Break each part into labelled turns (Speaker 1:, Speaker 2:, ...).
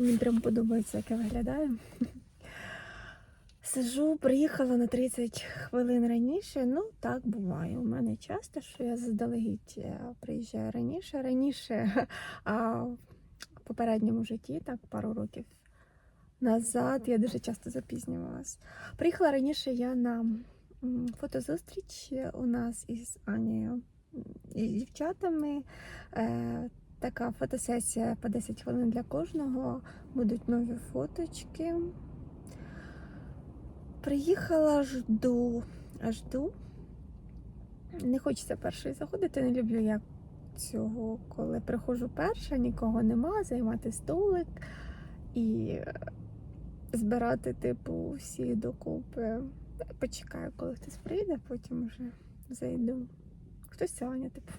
Speaker 1: Мені прям подобається, як я виглядаю. Сижу, приїхала на 30 хвилин раніше. Ну, так буває. У мене часто, що я заздалегідь е, приїжджаю раніше. Раніше, а в попередньому житті, так, пару років назад, я дуже часто запізнювалась. Приїхала раніше я на фотозустріч у нас із Анією і дівчатами. Така фотосесія по 10 хвилин для кожного. Будуть нові фоточки. Приїхала, жду, жду. Не хочеться першою заходити, не люблю я цього, коли приходжу перша, нікого нема, займати столик і збирати, типу, всі докупи. Почекаю, коли хтось прийде, потім вже зайду. Хтось Аня, типу.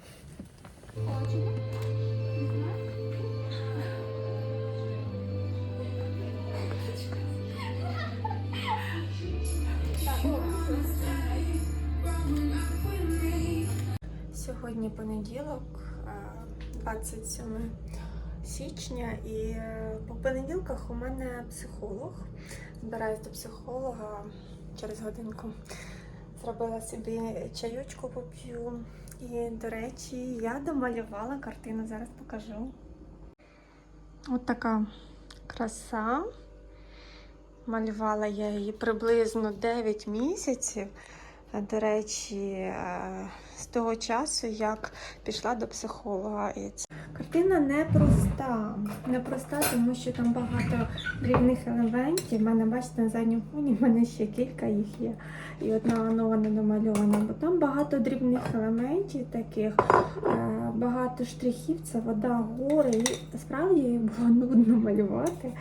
Speaker 1: Сьогодні понеділок, е, 27 січня, і е, по понеділках у мене психолог. Збираюсь до психолога через годинку. Зробила собі чайочку поп'ю. І, до речі, я домалювала картину, зараз покажу. От така краса. Малювала я її приблизно 9 місяців. До речі, е, з того часу, як пішла до психолога. Картина непроста. Непроста, тому що там багато дрібних елементів. У мене, бачите, на задньому фоні в мене ще кілька їх є. І одна нова не намальована, бо там багато дрібних елементів таких, е, багато штрихів, це вода, гори. І справді було нудно малювати.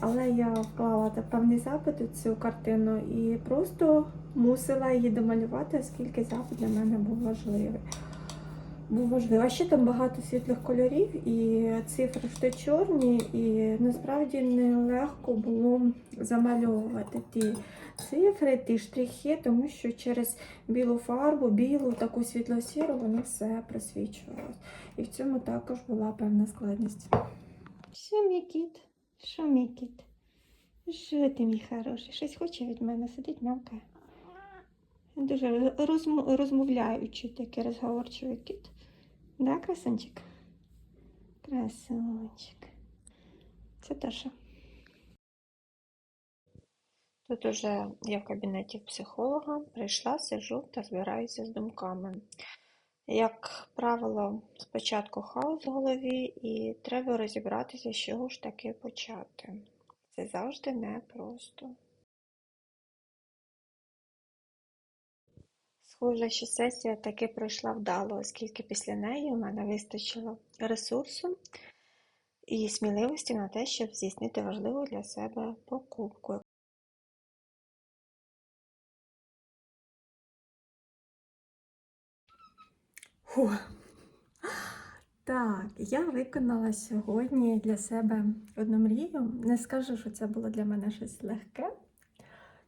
Speaker 1: Але я вклала певний запит у цю картину і просто мусила її домалювати, оскільки запит для мене був важливий. Був важливий. А ще там багато світлих кольорів і цифри що чорні, і насправді нелегко було замальовувати ті цифри, ті штрихи, тому що через білу фарбу, білу, таку світло-сіру, воно все просвічувалось. І в цьому також була певна складність. Що мій кіт? Що мій кіт? Що ти, мій хороший? Щось хоче від мене, сидить м'явкає. Дуже розм... розмовляючий такий розговорчивий кіт. Да, красунчик? Красунчик. Це Таша. Тут уже я в кабінеті психолога прийшла, сижу та збираюся з думками. Як правило, спочатку хаос в голові, і треба розібратися, з чого ж таки почати. Це завжди непросто. Схоже, що сесія таки пройшла вдало, оскільки після неї у мене вистачило ресурсу і сміливості на те, щоб здійснити важливу для себе покупку. Фу. Так, я виконала сьогодні для себе одну мрію. Не скажу, що це було для мене щось легке.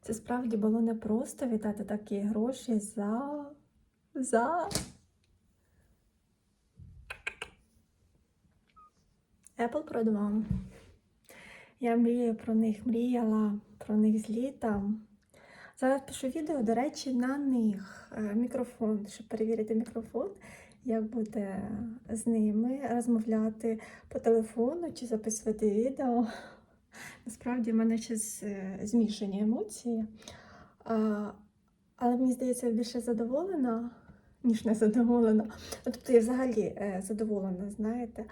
Speaker 1: Це справді було непросто віддати такі гроші за. за. Apple Pro 2. Я мрію про них, мріяла про них з літа. Зараз пишу відео, до речі, на них е, мікрофон, щоб перевірити мікрофон, як буде з ними розмовляти по телефону чи записувати відео. Насправді в мене ще е, змішані емоції. Але мені здається, я більше задоволена, ніж не задоволена. Ну, тобто я взагалі е, задоволена, знаєте.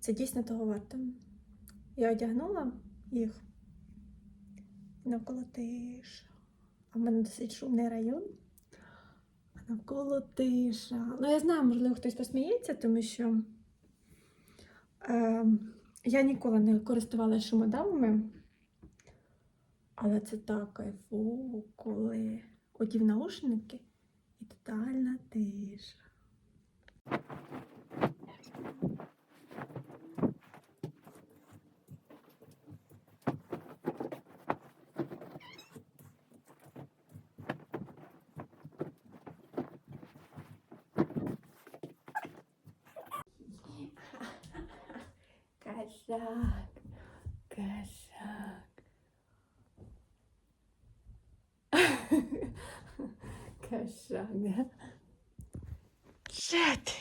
Speaker 1: Це дійсно того варто. Я одягнула їх навколо тиша. А в мене досить шумний район. Навколо тиша. Ну, я знаю, можливо, хтось посміється, тому що е, я ніколи не користувалася шумодавами. Але це так кайфово, коли одів наушники і тотальна тиша. Кошак. Кошак. Кошак, да? Ти?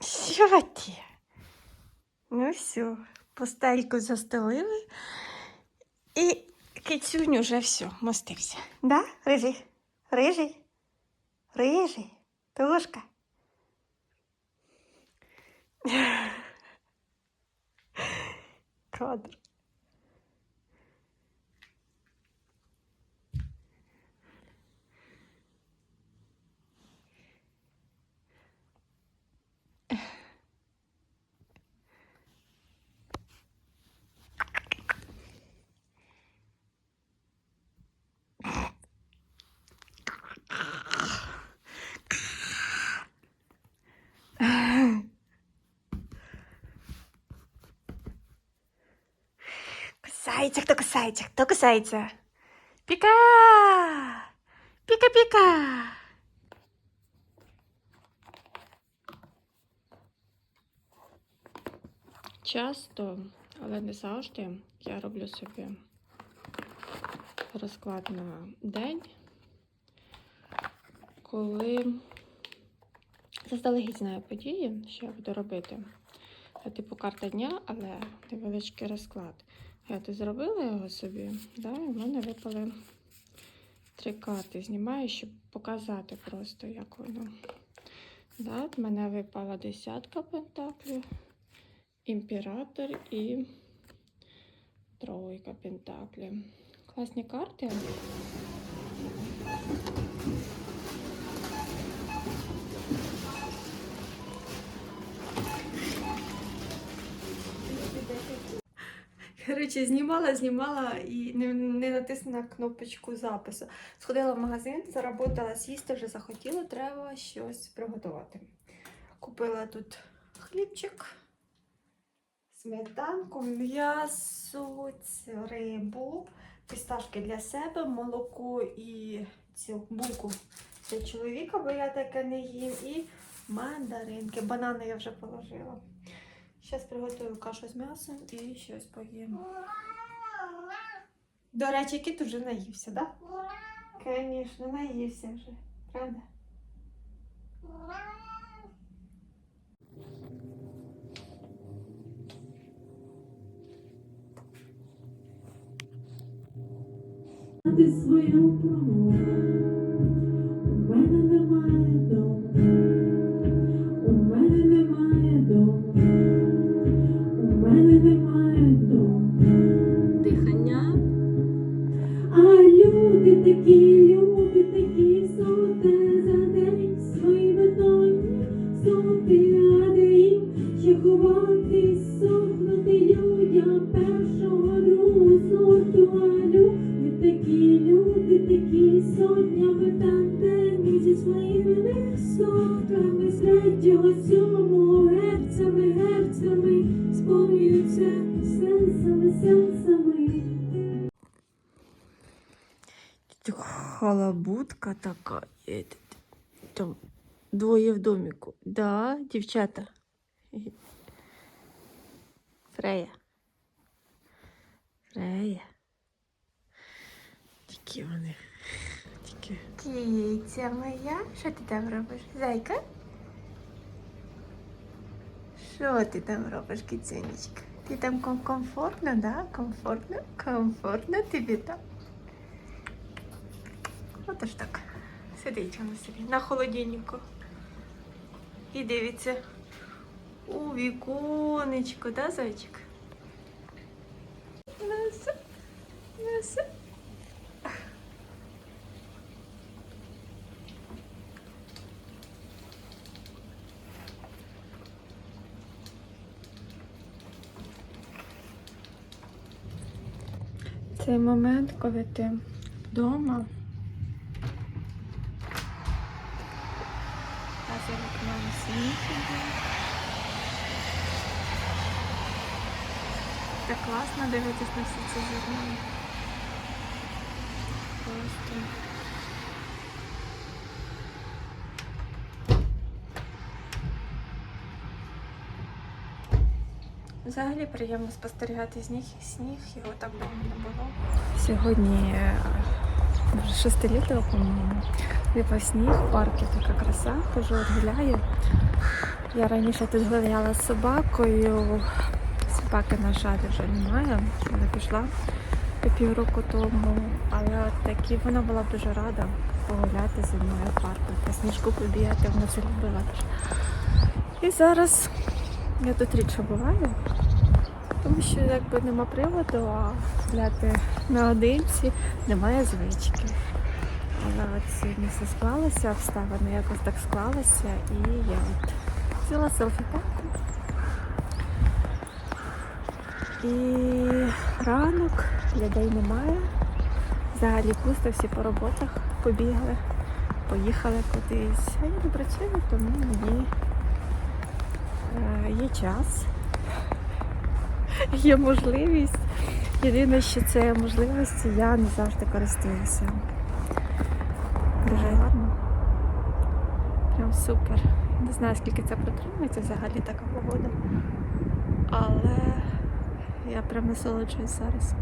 Speaker 1: Що? Ну все, постельку застелили. І кицюнь уже все, мостився. Да, рижий? Рижий? Рижий? Тушка? quadro. Кусається, хто кусається, хто кусається? Піка! Піка-піка! Часто, але не завжди, я роблю собі розклад на день, коли заздалегідь знаю події, що я буду робити. Типу карта дня, але невеличкий розклад. Я тут зробила його собі, да, і в мене випали три карти. Знімаю, щоб показати просто, як воно. Да, в мене випала десятка пентаклів, імператор і тройка пентаклів. Класні карти. Коротше, знімала, знімала і не, не натиснула кнопочку запису. Сходила в магазин, заработала сісти, вже захотіла, треба щось приготувати. Купила тут хлібчик, сметанку, м'ясо, рибу, фісташки для себе, молоко і цю булку для чоловіка, бо я таке не їм, і мандаринки. Банани я вже положила. Зараз приготую кашу з м'ясом і щось поїм. До речі, кіт уже наївся, так? Да? Звісно, наївся вже, правда?
Speaker 2: Ти свою промову.
Speaker 1: Халабутка така. Е, т- т- Там двоє в доміку. Да, дівчата. Фрея. Фрея. Тільки вони. Тільки. Кіця моя. Що ти там робиш? Зайка? Що ти там робиш, кицюнечка? Ти там комфортно, да? Комфортно? Комфортно тобі там? Отож так. Сидить вона собі на холодильнику. І дивиться у віконечко, да, зайчик? Носа, носа. Цей момент, коли ти вдома. А за вікном сніг іде. Так класно дивитись на всі ці зерна. Просто. Взагалі приємно спостерігати сніг, сніг, його так давно не було.
Speaker 3: Сьогодні е, вже 6 лютого, по-моєму, випав сніг, в парку така краса, хожу от гуляю. Я раніше тут гуляла з собакою. Собаки, на жаль, вже немає. Вона пішла півроку тому. Але такі вона була б дуже рада погуляти зі мною в парку, по сніжку побігати, вона це любила. І зараз я тут рідше буваю, тому що якби нема приводу, а гуляти наодинці немає звички. Але от сьогодні все склалося, обставини якось так склалося, і я от взяла селфі палку. І ранок, людей немає. Взагалі пусто, всі по роботах побігли, поїхали кудись. А я не працюю, тому мені е, є час, є можливість. Єдине, що це можливості, я не завжди користуюся. Дуже гарно. Прям супер. Не знаю, скільки це протримається взагалі така погода. Але я прям насолоджуюсь зараз.